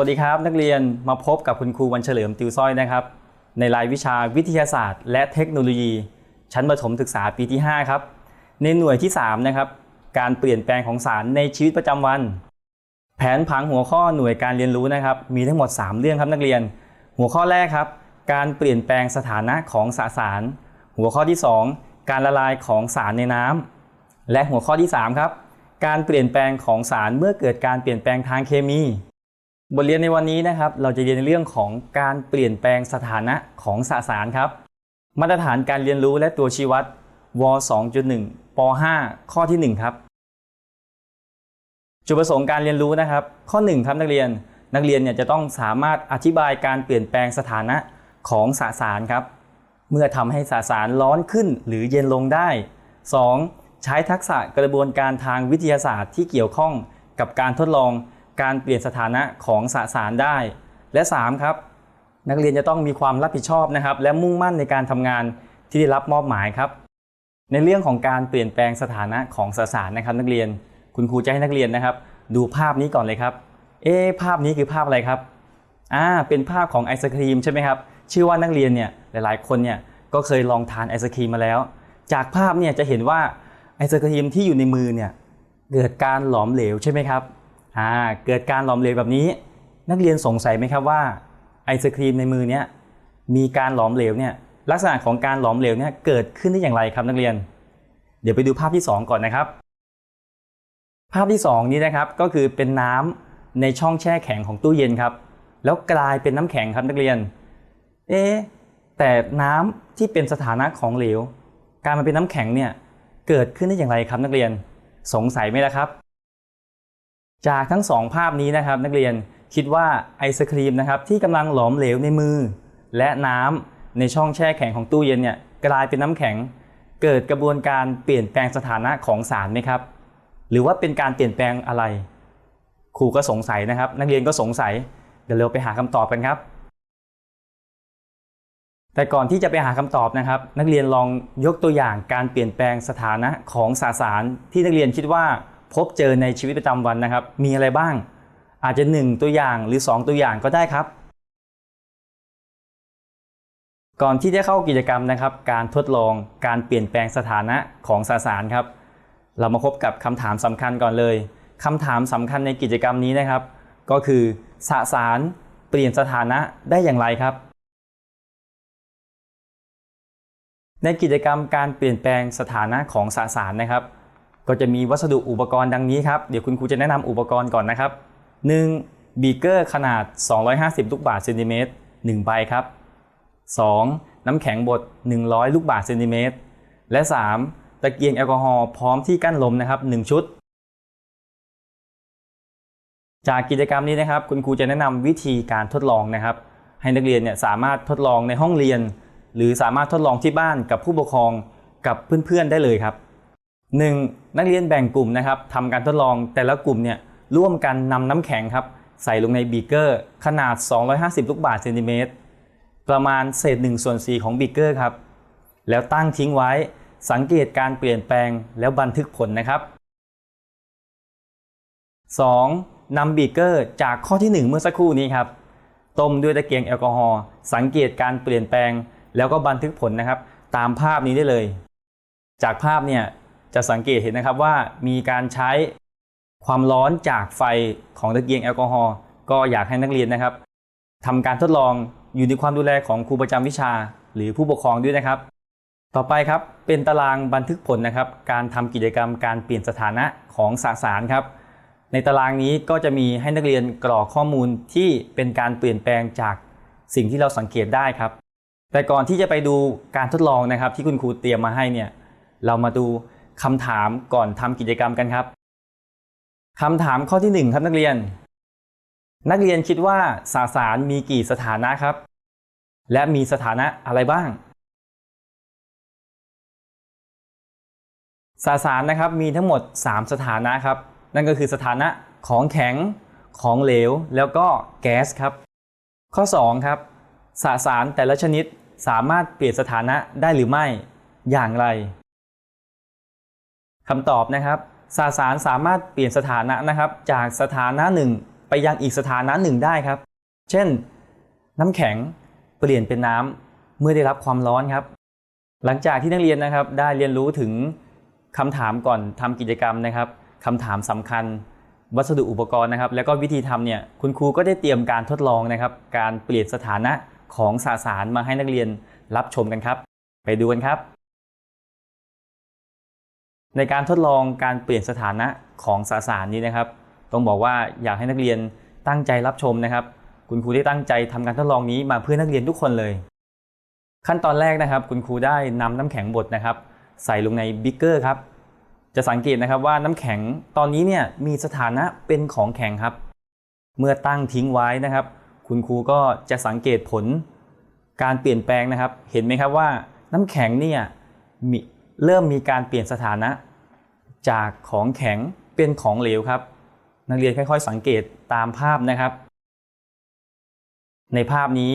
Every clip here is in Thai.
วัสดีครับ นักเรียนมาพบกับคุณครูวันเฉลิมติวซ้อยนะครับ ในรายวิชาวิทยาศาสตร์ และเทคโนโลยี ชั้นประถมศึกษาปีที่ 5 ครับ ในหน่วยที่3นะครับการเปลี่ยนแปลงของสารในชีวิตประจำวัน แผนผังหัวข้อหน่วยการเรียนรู้นะครับ มีทั้งหมด 3 เรื่องครับนักเรียน หัวข้อแรกครับ การเปลี่ยนแปลงสถานะของสสาร หัวข้อที่ 2 การละลายของสารในน้ำและหัวข้อที่3ครับการเปลี่ยนแปลงของสารเมื่อเกิดการเปลี่ยนแปลงทางเคมี บทเรียนในวันนี้นะครับ เราจะเรียนในเรื่องของการเปลี่ยนแปลงสถานะของสสารครับ มาตรฐานการเรียนรู้และตัวชี้วัดว 2.1 ป 5 ข้อที่ 1 ครับ จุดประสงค์การเรียนรู้นะครับ ข้อ 1 ครับนักเรียน นักเรียนเนี่ยจะต้องสามารถอธิบายการเปลี่ยนแปลงสถานะของสสารครับ เมื่อทำให้สสารร้อนขึ้นหรือเย็นลงได้ 2. ใช้ทักษะกระบวนการทางวิทยาศาสตร์ที่เกี่ยวข้องกับการทดลอง การเปลี่ยนสถานะของสสารได้ และ 3 ครับ นักเรียนจะต้องมีความรับผิดชอบนะครับ และมุ่งมั่นในการทำงานที่ได้รับมอบหมายครับ ในเรื่องของการเปลี่ยนแปลงสถานะของสสารนะครับ นักเรียนคุณครูจะให้นักเรียนนะครับ ดูภาพนี้ก่อนเลยครับ เอ๊ภาพนี้คือภาพอะไรครับอ่าเป็นภาพของไอศครีมใช่ไหมครับเชื่อว่านักเรียนเนี่ยหลาย ๆ คนเนี่ยก็เคยลองทานไอศครีมมาแล้ว จากภาพเนี่ยจะเห็นว่าไอศครีมที่อยู่ในมือเนี่ยเกิดการหลอมเหลวใช่ไหมครับ อ่าเกิดการหลอมเหลวแบบนี้ นักเรียนสงสัยไหมครับว่าไอศครีมในมือเนี่ยมีการหลอมเหลวเนี่ยลักษณะของการหลอมเหลวเนี่ยเกิดขึ้นได้อย่างไรครับนักเรียน เดี๋ยวไปดูภาพที่ 2 ก่อนนะครับ ภาพที่ 2 นี้นะครับก็คือเป็นน้ำในช่องแช่แข็งของตู้เย็นครับ แล้วกลายเป็นน้ำแข็งครับนักเรียน เอ๊แต่น้ำที่เป็นสถานะของเหลว การมาเป็นน้ำแข็งเนี่ยเกิดขึ้นได้อย่างไรครับนักเรียน สงสัยไหมล่ะครับ จากทั้งสองภาพนี้นะครับนักเรียนคิดว่าไอศครีมนะครับที่กำลังหลอมเหลวในมือ และน้ำในช่องแช่แข็งของตู้เย็นเนี่ยกลายเป็นน้ำแข็ง เกิดกระบวนการเปลี่ยนแปลงสถานะของสารไหมครับ หรือว่าเป็นการเปลี่ยนแปลงอะไรครูก็สงสัยนะครับ นักเรียนก็สงสัยเดี๋ยวเราไปหาคำตอบกันครับ แต่ก่อนที่จะไปหาคำตอบนะครับ นักเรียนลองยกตัวอย่างการเปลี่ยนแปลงสถานะของสสารที่นักเรียนคิดว่า พบเจอในชีวิตประจำวันนะครับ มีอะไรบ้าง อาจจะ 1 ตัวอย่างหรือ 2 ตัวอย่างก็ได้ครับ ก่อนที่จะเข้ากิจกรรมนะครับ การทดลองการเปลี่ยนแปลงสถานะของสสารครับ เรามาพบกับคำถามสำคัญก่อนเลยคำถามสำคัญในกิจกรรมนี้นะครับ ก็คือสสารเปลี่ยนสถานะได้อย่างไรครับ ในกิจกรรมการเปลี่ยนแปลงสถานะของสสารนะครับ ก็จะมีวัสดุอุปกรณ์ดังนี้ครับ เดี๋ยวคุณครูจะแนะนำอุปกรณ์ก่อนนะครับ 1. บีเกอร์ขนาด 250 ลูกบาศก์เซนติเมตร1ใบครับ 2. น้ำแข็งบด 100 ลูกบาศก์เซนติเมตรและ 3. ตะเกียงแอลกอฮอล์พร้อมที่กั้นลมนะครับ 1 ชุด จากกิจกรรมนี้นะครับ คุณครูจะแนะนำวิธีการทดลองนะครับ ให้นักเรียนเนี่ยสามารถทดลองในห้องเรียน หรือสามารถทดลองที่บ้านกับผู้ปกครองกับเพื่อนๆได้เลยครับ 1. นักเรียนแบ่งกลุ่มนะครับทำการทดลองแต่ละกลุ่มเนี่ยร่วมกันนำน้ำแข็งครับใส่ลงในบีเกอร์ ขนาด 250 ลูกบาศก์เซนติเมตรประมาณเศษ1ส่วน4ของบีเกอร์ครับ แล้วตั้งทิ้งไว้สังเกตการเปลี่ยนแปลงแล้วบันทึกผลนะครับ 2. นำบีเกอร์จากข้อที่ 1 เมื่อสักครู่นี้ครับ ต้มด้วยตะเกียงแอลกอฮอล์สังเกตการเปลี่ยนแปลง แล้วก็บันทึกผลนะครับ ตามภาพนี้ได้เลย จากภาพเนี่ย จะสังเกตเห็นนะครับว่ามีการใช้ความร้อนจากไฟของตะเกียงแอลกอฮอล์ก็อยากให้นักเรียนนะครับทำการทดลองอยู่ในความดูแลของครูประจำวิชา หรือผู้ปกครองด้วยนะครับ ต่อไปครับเป็นตารางบันทึกผลนะครับ การทำกิจกรรมการเปลี่ยนสถานะของสสารครับ ในตารางนี้ก็จะมีให้นักเรียนกรอกข้อมูลที่เป็นการเปลี่ยนแปลงจากสิ่งที่เราสังเกตได้ครับ แต่ก่อนที่จะไปดูการทดลองนะครับ ที่คุณครูเตรียมมาให้เนี่ยเรามาดู คำถามก่อนทำกิจกรรมกันครับคำถามข้อที่หนึ่งครับนักเรียน นักเรียนคิดว่าสสารมีกี่สถานะครับ และมีสถานะอะไรบ้างสสารนะครับมีทั้งหมด 3 สถานะครับ นั่นก็คือสถานะของแข็งของเหลว แล้วก็แก๊สครับ ข้อ 2 ครับ สสารแต่ละชนิดสามารถเปลี่ยนสถานะได้หรือไม่อย่างไร คำตอบนะครับสสารสามารถเปลี่ยนสถานะนะครับ จากสถานะหนึ่งไปยังอีกสถานะหนึ่งได้ครับ เช่น น้ำแข็งเปลี่ยนเป็นน้ำเมื่อได้รับความร้อนครับ หลังจากที่นักเรียนนะครับได้เรียนรู้ถึงคำถามก่อนทำกิจกรรมนะครับคำถามสำคัญ วัสดุอุปกรณ์นะครับ แล้วก็วิธีทำเนี่ยคุณครูก็ได้เตรียมการทดลองนะครับ การเปลี่ยนสถานะของสสารมาให้นักเรียนรับชมกันครับ ไปดูกันครับ ในการทดลองการเปลี่ยนสถานะของสสารนี้นะครับ ต้องบอกว่าอยากให้นักเรียนตั้งใจรับชมนะครับ คุณครูได้ตั้งใจทำการทดลองนี้มาเพื่อนักเรียนทุกคนเลย ขั้นตอนแรกนะครับ คุณครูได้นำน้ำแข็งบดนะครับ ใส่ลงในบิ๊กเกอร์ครับ จะสังเกตนะครับว่าน้ำแข็งตอนนี้เนี่ยมีสถานะเป็นของแข็งครับ เมื่อตั้งทิ้งไว้นะครับ คุณครูก็จะสังเกตผลการเปลี่ยนแปลงนะครับ เห็นไหมครับว่าน้ำแข็งเนี่ยมี เริ่มมีการเปลี่ยนสถานะ จากของแข็งเป็นของเหลวครับ นักเรียนค่อยๆ สังเกตตามภาพนะครับ ในภาพนี้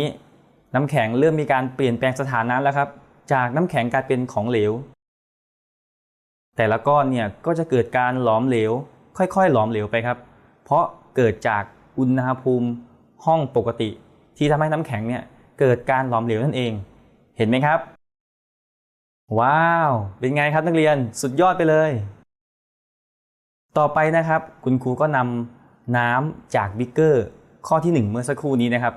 น้ำแข็งเริ่มมีการเปลี่ยนแปลงสถานะแล้วครับ จากน้ำแข็งกลายเป็นของเหลว แต่ละก้อนเนี่ยก็จะเกิดการหลอมเหลว ค่อยๆ หลอมเหลวไปครับ เพราะเกิดจากอุณหภูมิห้องปกติ ที่ทำให้น้ำแข็งเนี่ยเกิดการหลอมเหลวนั่นเอง เห็นไหมครับ ว้าว เป็นไงครับนักเรียนสุดยอดไปเลย ต่อไปนะครับ คุณครูก็นำน้ำจากบิ๊กเกอร์ข้อที่ 1 เมื่อสักครู่นี้นะครับ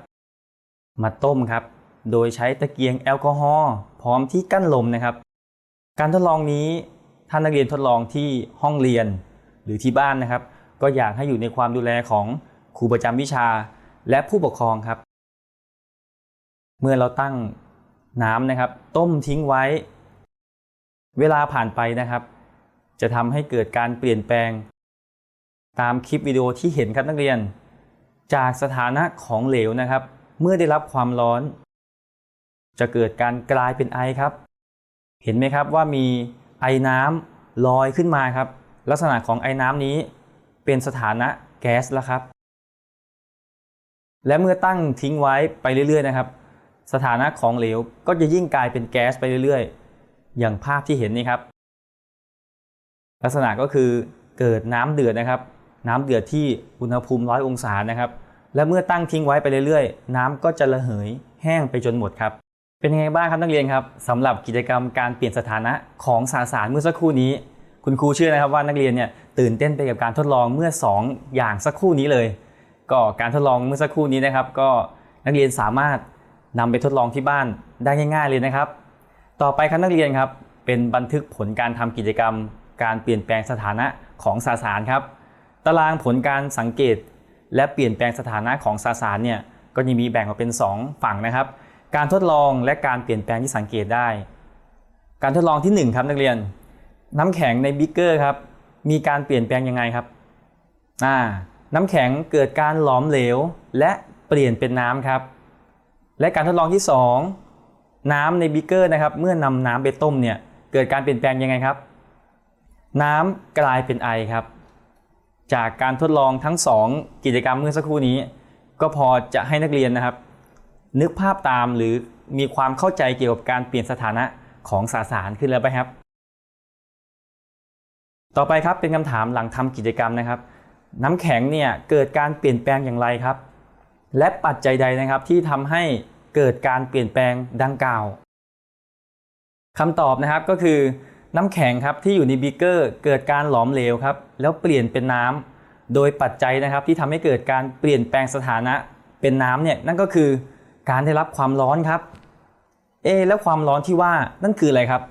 มาต้มครับ โดยใช้ตะเกียงแอลกอฮอล์พร้อมที่กั้นลมนะครับ การทดลองนี้ท่านนักเรียนทดลองที่ห้องเรียนหรือที่บ้านนะครับ ก็อยากให้อยู่ในความดูแลของครูประจำวิชาและผู้ปกครองครับ เมื่อเราตั้งน้ำนะครับ ต้มทิ้งไว้ เวลาผ่านไปนะครับ จะทำให้เกิดการเปลี่ยนแปลง ตามคลิปวิดีโอที่เห็นครับนักเรียน จากสถานะของเหลวนะครับ เมื่อได้รับความร้อน จะเกิดการกลายเป็นไอครับ เห็นไหมครับว่ามีไอน้ำลอยขึ้นมาครับ ลักษณะของไอน้ำนี้เป็นสถานะแก๊สแล้วครับ และเมื่อตั้งทิ้งไว้ไปเรื่อยๆนะครับ สถานะของเหลวก็จะยิ่งกลายเป็นแก๊สไปเรื่อยๆ อย่างภาพที่เห็นนี่ครับ ลักษณะก็คือเกิดน้ำเดือดนะครับ น้ำเดือดที่อุณหภูมิร้อยองศานะครับ และเมื่อตั้งทิ้งไว้ไปเรื่อยๆ น้ำก็จะระเหยแห้งไปจนหมดครับ เป็นยังไงบ้างครับนักเรียนครับสำหรับกิจกรรมการเปลี่ยนสถานะของสสารเมื่อสักครู่นี้ คุณครูเชื่อนะครับว่านักเรียนเนี่ยตื่นเต้นไปกับการทดลองเมื่อ 2 อย่างสักครู่นี้เลย ก็การทดลองเมื่อสักครู่นี้นะครับ ก็นักเรียนสามารถนำไปทดลองที่บ้านได้ง่าย ๆเลยนะครับ ต่อไปครับนักเรียนครับเป็นบันทึกผลการทำกิจกรรม การเปลี่ยนแปลงสถานะของสสารครับ ตารางผลการสังเกต และเปลี่ยนแปลงสถานะของสสารเนี่ยก็จะมีแบ่งออกเป็น 2 ฝั่งนะครับ การทดลองและการเปลี่ยนแปลงที่สังเกตได้ การทดลองที่ 1 ครับนักเรียน น้ำแข็งในบิ๊กเกอร์ครับมีการเปลี่ยนแปลงยังไงครับอ่าน้ำแข็งเกิดการหลอมเหลวและเปลี่ยนเป็นน้ำครับ และการทดลองที่ 2 น้ำในบิกเกอร์นะครับ เมื่อนำน้ำไปต้มเนี่ย เกิดการเปลี่ยนแปลงยังไงครับ น้ำกลายเป็นไอครับ จากการทดลองทั้ง 2 กิจกรรมเมื่อสักครู่นี้ ก็พอจะให้นักเรียนนะครับ นึกภาพตามหรือมีความเข้าใจเกี่ยวกับการเปลี่ยนสถานะของสสารขึ้นแล้วไหมครับ ต่อไปครับเป็นคำถามหลังทำกิจกรรมนะครับ น้ำแข็งเนี่ยเกิดการเปลี่ยนแปลงอย่างไรครับ และปัจจัยใดนะครับที่ทำให้ เกิดการเปลี่ยนแปลงดังกล่าวคำตอบนะครับก็คือน้ำแข็งครับที่อยู่ในบีเกอร์เกิดการหลอมเหลวครับแล้วเปลี่ยนเป็นน้ำโดยปัจจัยนะครับที่ทำให้เกิดการเปลี่ยนแปลงสถานะเป็นน้ำเนี่ยนั่นก็คือการได้รับความร้อนครับเอแล้วความร้อนที่ว่านั่นคืออะไรครับ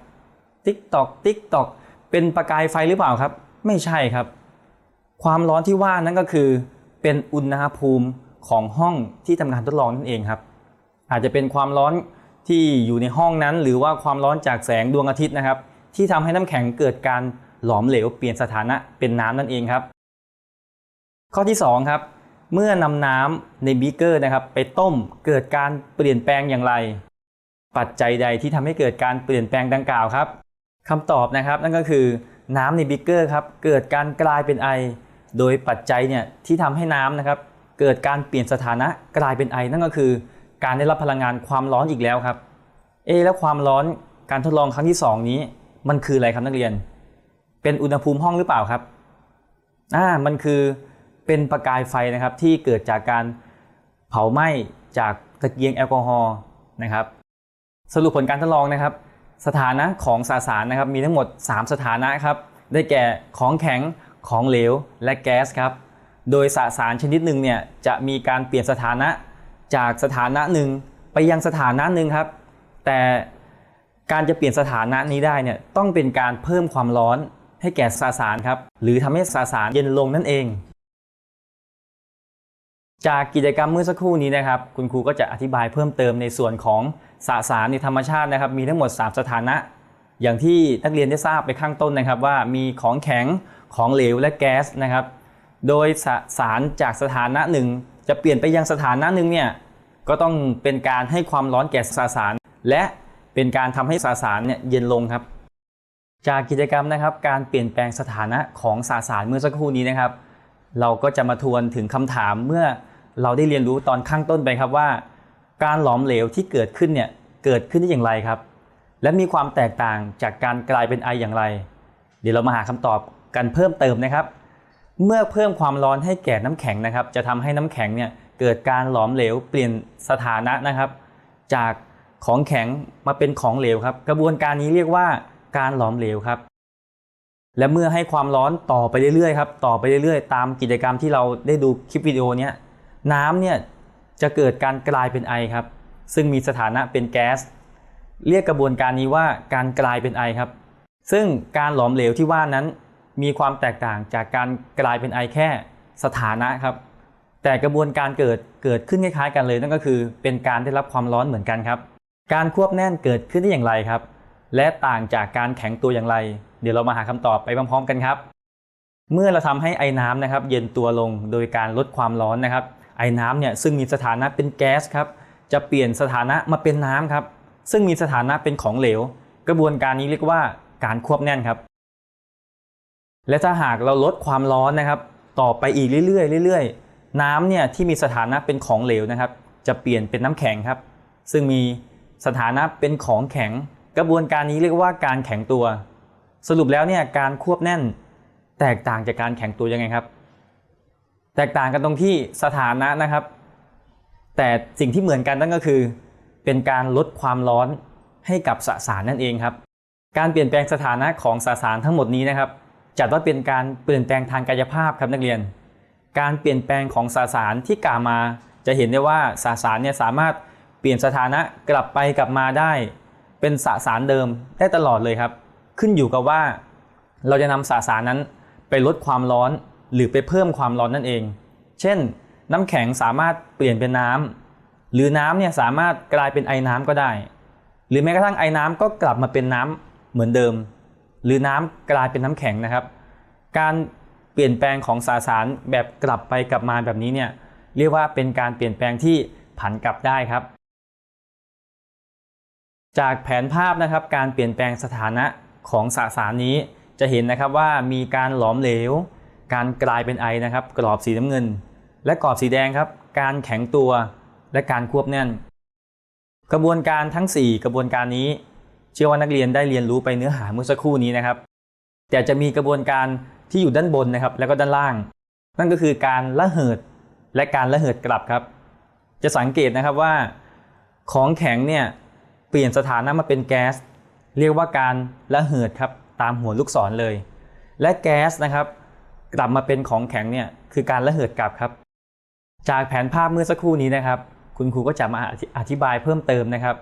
ติ๊กตอกติ๊กตอกเป็นประกายไฟหรือเปล่าครับ ไม่ใช่ครับ ความร้อนที่ว่านั่นก็คือเป็นอุณหภูมิของห้องที่ทำการทดลองนั่นเองครับ อาจจะเป็นความร้อนที่อยู่ในห้องนั้น หรือว่าความร้อนจากแสงดวงอาทิตย์นะครับ ที่ทำให้น้ำแข็งเกิดการหลอมเหลวเปลี่ยนสถานะเป็นน้ำนั่นเองครับ ข้อที่2ครับเมื่อนำน้ำในบีเกอร์นะครับ ไปต้มเกิดการเปลี่ยนแปลงอย่างไร ปัจจัยใดที่ทำให้เกิดการเปลี่ยนแปลงดังกล่าวครับคำตอบนะครับนั่นก็คือน้ำในบีเกอร์ครับเกิดการกลายเป็นไอ โดยปัจจัยเนี่ยที่ทำให้น้ำนะครับเกิดการเปลี่ยนสถานะกลายเป็นไอนั่นก็คือ การได้รับพลังงานความร้อนอีกแล้วครับ เอแล้วความร้อนการทดลองครั้งที่ 2 นี้ มันคืออะไรครับนักเรียน เป็นอุณหภูมิห้องหรือเปล่าครับอ่ามันคือเป็นประกายไฟนะครับที่เกิดจากการเผาไหม้จากตะเกียงแอลกอฮอล์นะครับ สรุปผลการทดลองนะครับ สถานะของสสารนะครับมีทั้งหมด 3 สถานะครับ ได้แก่ของแข็งของเหลวและแก๊สครับ โดยสสารชนิดหนึ่งเนี่ยจะมีการเปลี่ยนสถานะ จากสถานะหนึ่งไปยังสถานะหนึ่งครับ แต่การจะเปลี่ยนสถานะนี้ได้เนี่ยต้องเป็นการเพิ่มความร้อนให้แก่สสารครับ หรือทำให้สสารเย็นลงนั่นเอง จากกิจกรรมเมื่อสักครู่นี้นะครับ คุณครูก็จะอธิบายเพิ่มเติมในส่วนของสสารในธรรมชาตินะครับ มีทั้งหมด 3 สถานะ อย่างที่นักเรียนได้ทราบไปข้างต้นนะครับ ว่ามีของแข็งของเหลวและแก๊สนะครับ โดยสสารจากสถานะหนึ่ง จะเปลี่ยนไปยังสถานะหนึ่งเนี่ยก็ต้องเป็นการให้ความร้อนแก่สสาร และเป็นการทำให้สสารเนี่ยเย็นลงครับ จากกิจกรรมนะครับ การเปลี่ยนแปลงสถานะของสสารเมื่อสักครู่นี้นะครับ เราก็จะมาทวนถึงคำถามเมื่อเราได้เรียนรู้ตอนข้างต้นไปครับว่า การหลอมเหลวที่เกิดขึ้นเนี่ยเกิดขึ้นได้อย่างไรครับ และมีความแตกต่างจากการกลายเป็นไออย่างไร เดี๋ยวเรามาหาคำตอบกันเพิ่มเติมนะครับ เมื่อเพิ่มความร้อนให้แก่น้ำแข็งนะครับ จะทำให้น้ำแข็งเนี่ยเกิดการหลอมเหลวเปลี่ยนสถานะนะครับ จากของแข็งมาเป็นของเหลวครับ กระบวนการนี้เรียกว่าการหลอมเหลวครับ และเมื่อให้ความร้อนต่อไปเรื่อยๆครับต่อไปเรื่อยๆ ตามกิจกรรมที่เราได้ดูคลิปวิดีโอนี้น้ำเนี่ยจะเกิดการกลายเป็นไอครับ ซึ่งมีสถานะเป็นแก๊สเรียกกระบวนการนี้ว่าการกลายเป็นไอครับ ซึ่งการหลอมเหลวที่ว่านั้น มีความแตกต่างจากการกลายเป็นไอแค่สถานะครับ แต่กระบวนการเกิดเกิดขึ้นคล้ายๆกันเลยนั่นก็คือเป็นการได้รับความร้อนเหมือนกันครับ การควบแน่นเกิดขึ้นได้อย่างไรครับ และต่างจากการแข็งตัวอย่างไร เดี๋ยวเรามาหาคำตอบไปพร้อมๆกันครับ เมื่อเราทำให้ไอ้น้ำนะครับ เย็นตัวลงโดยการลดความร้อนนะครับ ไอ้น้ำเนี่ยซึ่งมีสถานะเป็นแก๊สครับจะเปลี่ยนสถานะมาเป็นน้ำครับ ซึ่งมีสถานะเป็นของเหลว กระบวนการนี้เรียกว่าการควบแน่นครับ และถ้าหากเราลดความร้อนนะครับ ต่อไปอีกเรื่อยๆเรื่อยๆ น้ำเนี่ยที่มีสถานะเป็นของเหลวนะครับ จะเปลี่ยนเป็นน้ำแข็งครับ ซึ่งมีสถานะเป็นของแข็ง กระบวนการนี้เรียกว่าการแข็งตัว สรุปแล้วเนี่ยการควบแน่น แตกต่างจากการแข็งตัวยังไงครับ แตกต่างกันตรงที่สถานะนะครับ แต่สิ่งที่เหมือนกันนั่นก็คือ เป็นการลดความร้อนให้กับสสารนั่นเองครับ การเปลี่ยนแปลงสถานะของสสารทั้งหมดนี้นะครับ จัดว่าเป็นการเปลี่ยนแปลงทางกายภาพครับนักเรียน การเปลี่ยนแปลงของสสารที่กล่าวมา จะเห็นได้ว่าสสารเนี่ยสามารถเปลี่ยนสถานะกลับไปกลับมาได้ เป็นสสารเดิมได้ตลอดเลยครับ ขึ้นอยู่กับว่า เราจะนำสสารนั้นไปลดความร้อนหรือไปเพิ่มความร้อนนั่นเอง เช่น น้ำแข็งสามารถเปลี่ยนเป็นน้ำหรือน้ำเนี่ยสามารถกลายเป็นไอน้ำก็ได้ หรือแม้กระทั่งไอน้ำก็กลับมาเป็นน้ำเหมือนเดิม หรือน้ำกลายเป็นน้ำแข็งนะครับ การเปลี่ยนแปลงของสสารแบบกลับไปกลับมาแบบนี้เนี่ยเรียกว่าเป็นการเปลี่ยนแปลงที่ผันกลับได้ครับ จากแผนภาพนะครับการเปลี่ยนแปลงสถานะของสสารนี้จะเห็นนะครับว่ามีการหลอมเหลว การกลายเป็นไอนะครับ กรอบสีน้ำเงิน และกรอบสีแดงครับ การแข็งตัวและการควบแน่น กระบวนการทั้ง 4 กระบวนการนี้ ชื่อว่านักเรียนได้เรียนรู้ไปเนื้อหาเมื่อสักครู่นี้นะครับ แต่จะมีกระบวนการที่อยู่ด้านบนนะครับ แล้วก็ด้านล่าง นั่นก็คือการระเหิดและการระเหิดกลับครับ จะสังเกตนะครับว่า ของแข็งเนี่ยเปลี่ยนสถานะมาเป็นแก๊สเรียกว่าการระเหิดครับตามหัวลูกศรเลย และแก๊สนะครับ กลับมาเป็นของแข็งเนี่ยคือการระเหิดกลับครับ จากแผนภาพเมื่อสักครู่นี้นะครับ คุณครูก็จะมาอธิบายเพิ่มเติมนะครับ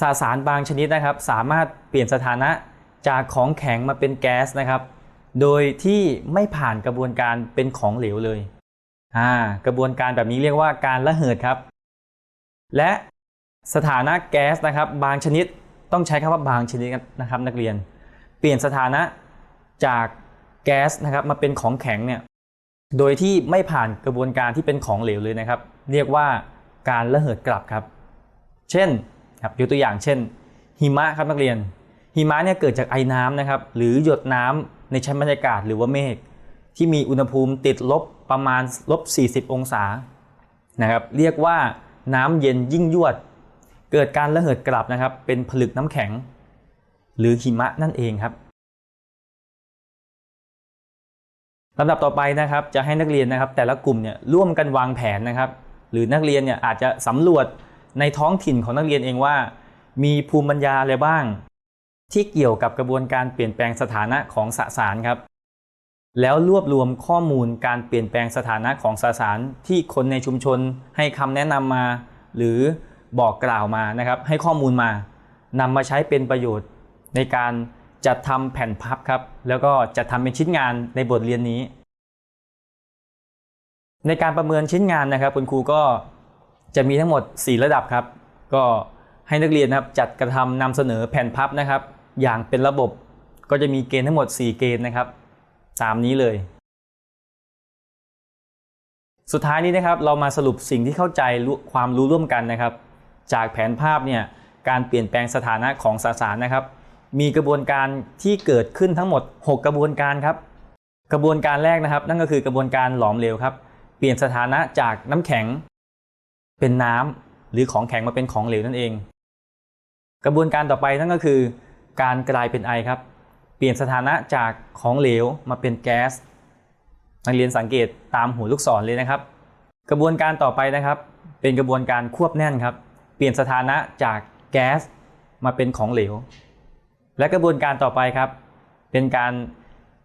สสารบางชนิดนะครับ สามารถเปลี่ยนสถานะจากของแข็งมาเป็นแก๊สนะครับ โดยที่ไม่ผ่านกระบวนการเป็นของเหลวเลยอ่ากระบวนการแบบนี้เรียกว่าการระเหิดครับ และสถานะแก๊สนะครับ บางชนิดต้องใช้คำว่าบางชนิดนะครับนักเรียน เปลี่ยนสถานะจากแก๊สนะครับมาเป็นของแข็งเนี่ยโดยที่ไม่ผ่านกระบวนการที่เป็นของเหลวเลยนะครับ เรียกว่าการระเหิดกลับครับ เช่น ครับยกตัวอย่างเช่น หิมะครับนักเรียน หิมะเนี่ยเกิดจากไอน้ำนะครับหรือหยดน้ำในชั้นบรรยากาศหรือว่าเมฆที่มีอุณหภูมิติดลบประมาณลบ 40 องศานะครับเรียกว่าน้ำเย็นยิ่งยวด เกิดการระเหิดกลับนะครับ เป็นผลึกน้ำแข็ง หรือหิมะนั่นเองครับลำดับต่อไปนะครับจะให้นักเรียนนะครับแต่ละกลุ่มเนี่ยร่วมกันวางแผนนะครับ หรือนักเรียนเนี่ยอาจจะสำรวจ ในท้องถิ่นของนักเรียนเองว่า มีภูมิปัญญาอะไรบ้าง ที่เกี่ยวกับกระบวนการเปลี่ยนแปลงสถานะของสสารครับ แล้วรวบรวมข้อมูลการเปลี่ยนแปลงสถานะของสสารที่คนในชุมชนให้คำแนะนำมา หรือบอกกล่าวมานะครับ ให้ข้อมูลมานำมาใช้เป็นประโยชน์ในการจัดทำแผ่นพับครับ แล้วก็จัดทำเป็นชิ้นงานในบทเรียนนี้ ในการประเมินชิ้นงานนะครับ คุณครูก็ จะมีทั้งหมด 4 ระดับครับ ก็ให้นักเรียนนะครับจัดกระทำนำเสนอแผ่นพับนะครับ อย่างเป็นระบบก็จะมีเกณฑ์ทั้งหมด 4 เกณฑ์นะครับ ตามนี้เลย สุดท้ายนี้นะครับเรามาสรุปสิ่งที่เข้าใจความรู้ร่วมกันนะครับ จากแผนภาพเนี่ยการเปลี่ยนแปลงสถานะของสสารนะครับ มีกระบวนการที่เกิดขึ้นทั้งหมด 6 กระบวนการครับ กระบวนการแรกนะครับ นั่นก็คือกระบวนการหลอมเหลวครับ เปลี่ยนสถานะจากน้ำแข็ง เป็นน้ำหรือของแข็งมาเป็นของเหลวนั่นเอง กระบวนการต่อไปนั่นก็คือ การกลายเป็นไอครับ เปลี่ยนสถานะจากของเหลวมาเป็นแก๊สนักเรียนสังเกตตามหัวลูกศรเลยนะครับ กระบวนการต่อไปนะครับ เป็นกระบวนการควบแน่นครับ เปลี่ยนสถานะจากแก๊สมาเป็นของเหลว และกระบวนการต่อไปครับ เป็นการ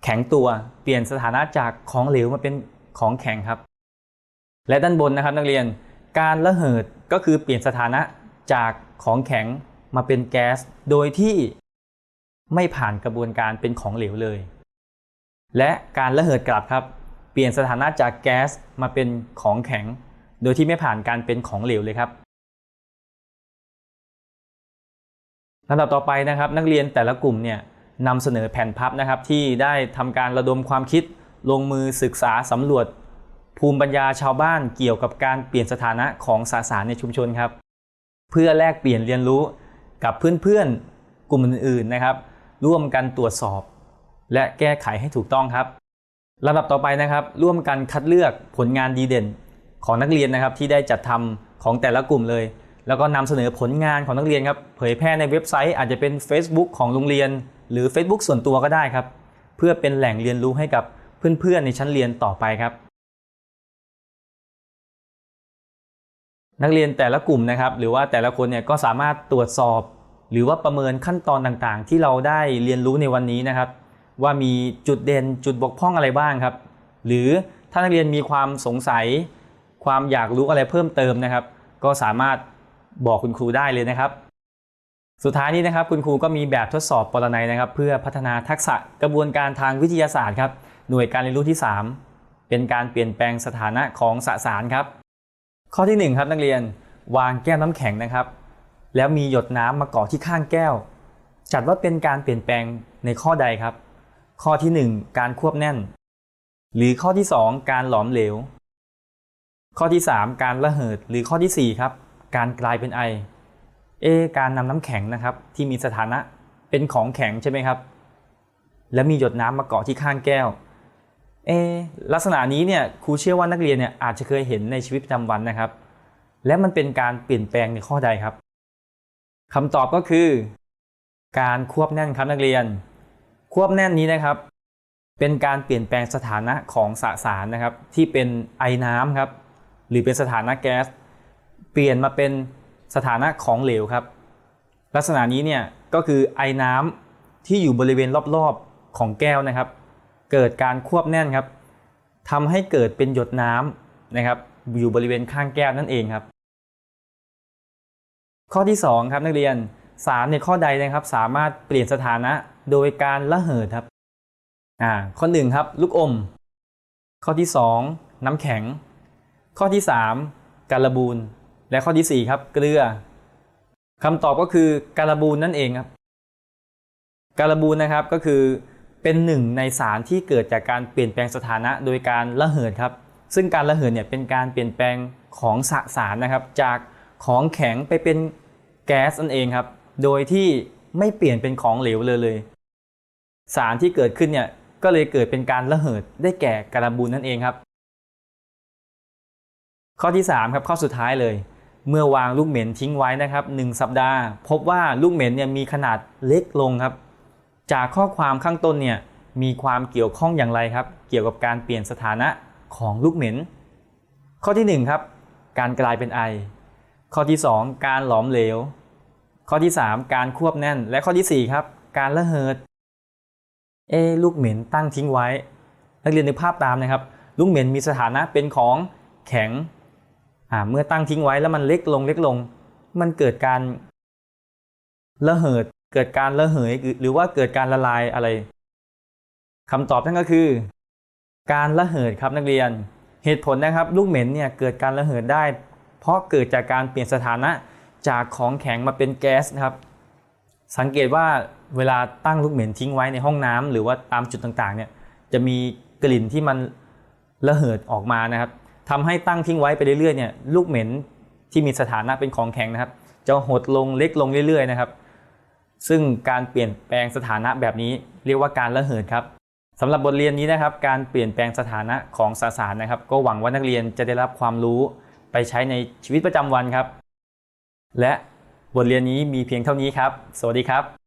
แข็งตัวเปลี่ยนสถานะจากของเหลวมาเป็นของแข็งครับ และด้านบนนะครับนักเรียน การระเหิดก็คือเปลี่ยนสถานะจากของแข็งมาเป็นแก๊ส โดยที่ไม่ผ่านกระบวนการเป็นของเหลวเลย และการระเหิดกลับครับ เปลี่ยนสถานะจากแก๊สมาเป็นของแข็ง โดยที่ไม่ผ่านการเป็นของเหลวเลยครับลำดับต่อไปนะครับ นักเรียนแต่ละกลุ่มเนี่ยนำเสนอแผ่นพับนะครับที่ได้ทำการระดมความคิดลงมือศึกษาสำรวจ ภูมิปัญญาชาวบ้านเกี่ยวกับการเปลี่ยนสถานะของสสารในชุมชนครับ เพื่อแลกเปลี่ยนเรียนรู้กับเพื่อนๆกลุ่มอื่นๆนะครับ ร่วมกันตรวจสอบ และแก้ไขให้ถูกต้องครับลำดับต่อไปนะครับ ร่วมกันคัดเลือกผลงานดีเด่นของนักเรียนนะครับที่ได้จัดทำของแต่ละกลุ่มเลย แล้วก็นำเสนอผลงานของนักเรียนครับเผยแพร่ในเว็บไซต์อาจจะเป็น Facebook ของโรงเรียน หรือ Facebook ส่วนตัวก็ได้ครับ เพื่อเป็นแหล่งเรียนรู้ให้กับเพื่อนๆในชั้นเรียนต่อไปครับ นักเรียนแต่ละกลุ่มนะครับ หรือว่าแต่ละคนเนี่ยก็สามารถตรวจสอบ หรือว่าประเมินขั้นตอนต่างๆ ที่เราได้เรียนรู้ในวันนี้นะครับ ว่ามีจุดเด่นจุดบกพร่องอะไรบ้างครับ หรือถ้านักเรียนมีความสงสัย ความอยากรู้อะไรเพิ่มเติมนะครับ ก็สามารถบอกคุณครูได้เลยนะครับ สุดท้ายนี้นะครับ คุณครูก็มีแบบทดสอบปรนัยนะครับ เพื่อพัฒนาทักษะกระบวนการทางวิทยาศาสตร์ครับหน่วยการเรียนรู้ที่ 3 เป็นการเปลี่ยนแปลงสถานะของสสารครับ ข้อที่ 1 ครับนักเรียนวางแก้วน้ำแข็งนะครับ แล้วมีหยดน้ำมาเกาะที่ข้างแก้ว จัดว่าเป็นการเปลี่ยนแปลงในข้อใดครับ ข้อที่ 1 การควบแน่น หรือข้อที่ 2 การหลอมเหลว ข้อที่ 3 การระเหิดหรือข้อทีสี่4 ครับ การกลายเป็นไอเอการนำน้ำแข็งนะครับ ที่มีสถานะเป็นของแข็งใช่ไหมครับ แล้วมีหยดน้ำมาเกาะที่ข้างแก้ว เอลักษณะนี้เนี่ยครูเชื่อว่านักเรียนเนี่ยอาจจะเคยเห็นในชีวิตประจำวันนะครับ และมันเป็นการเปลี่ยนแปลงในข้อใดครับคำตอบก็คือ การควบแน่นครับนักเรียน ควบแน่นนี้นะครับ เป็นการเปลี่ยนแปลงสถานะของสสารนะครับ ที่เป็นไอน้ำครับ หรือเป็นสถานะแก๊สเปลี่ยนมาเป็นสถานะของเหลวครับ ลักษณะนี้เนี่ยก็คือไอน้ำที่อยู่บริเวณรอบๆของแก้วนะครับ เกิดการควบแน่นครับทำให้เกิดเป็นหยดน้ำนะครับ อยู่บริเวณข้างแก้วนั่นเองครับ ข้อที่ 2 ครับนักเรียนสารในข้อใดนะครับ สามารถเปลี่ยนสถานะโดยการระเหิดครับอ่าข้อ1ครับลูกอม ข้อที่ 2 น้ำแข็ง ข้อที่ 3 การบูนและข้อที่ 4 ครับ เกลือคำตอบก็คือการบูนนั่นเองครับ การบูนนะครับก็คือ เป็นหนึ่งในสารที่เกิดจากการเปลี่ยนแปลงสถานะโดยการระเหิดครับ ซึ่งการระเหิดเนี่ยเป็นการเปลี่ยนแปลงของสสารนะครับ จากของแข็งไปเป็นแก๊สนั่นเองครับ โดยที่ไม่เปลี่ยนเป็นของเหลวเลยเลย สารที่เกิดขึ้นเนี่ยก็เลยเกิดเป็นการระเหิดได้แก่การบูนนั่นเองครับ ข้อที่3ครับข้อสุดท้ายเลย เมื่อวางลูกเหม็นทิ้งไว้นะครับ 1 สัปดาห์ พบว่าลูกเหม็นเนี่ยมีขนาดเล็กลงครับ จากข้อความข้างต้นเนี่ยมีความเกี่ยวข้องอย่างไรครับ เกี่ยวกับการเปลี่ยนสถานะของลูกเหม็น ข้อที่1ครับการกลายเป็นไอ ข้อที่ 2 การหลอมเหลว ข้อที่ 3 การควบแน่น และข้อทีสี่4ครับการระเหิดเอลูกเหม็นตั้งทิ้งไว้ นักเรียนนึกภาพตามนะครับ ลูกเหม็นมีสถานะเป็นของแข็งอ่าเมื่อตั้งทิ้งไว้แล้วมันเล็กลงเล็กลง มันเกิดการระเหิด เกิดการระเหยหรือว่าเกิดการละลายอะไรคำตอบนั่นก็คือ การระเหิดครับนักเรียน เหตุผลนะครับลูกเหม็นเนี่ยเกิดการระเหิดได้ เพราะเกิดจากการเปลี่ยนสถานะจากของแข็งมาเป็นแก๊สนะครับ สังเกตว่าเวลาตั้งลูกเหม็นทิ้งไว้ในห้องน้ำหรือว่าตามจุดต่างๆเนี่ยจะมีกลิ่นที่มันระเหิดออกมานะครับทำให้ตั้งทิ้งไว้ไปเรื่อยๆเนี่ยลูกเหม็นที่มีสถานะเป็นของแข็งนะครับ จะหดลงเล็กลงเรื่อยๆนะครับ ซึ่งการเปลี่ยนแปลงสถานะแบบนี้ เรียกว่าการระเหิดครับสำหรับบทเรียนนี้นะครับ การเปลี่ยนแปลงสถานะของสสารนะครับ ก็หวังว่านักเรียนจะได้รับความรู้ไปใช้ในชีวิตประจำวันครับ และบทเรียนนี้มีเพียงเท่านี้ครับ สวัสดีครับ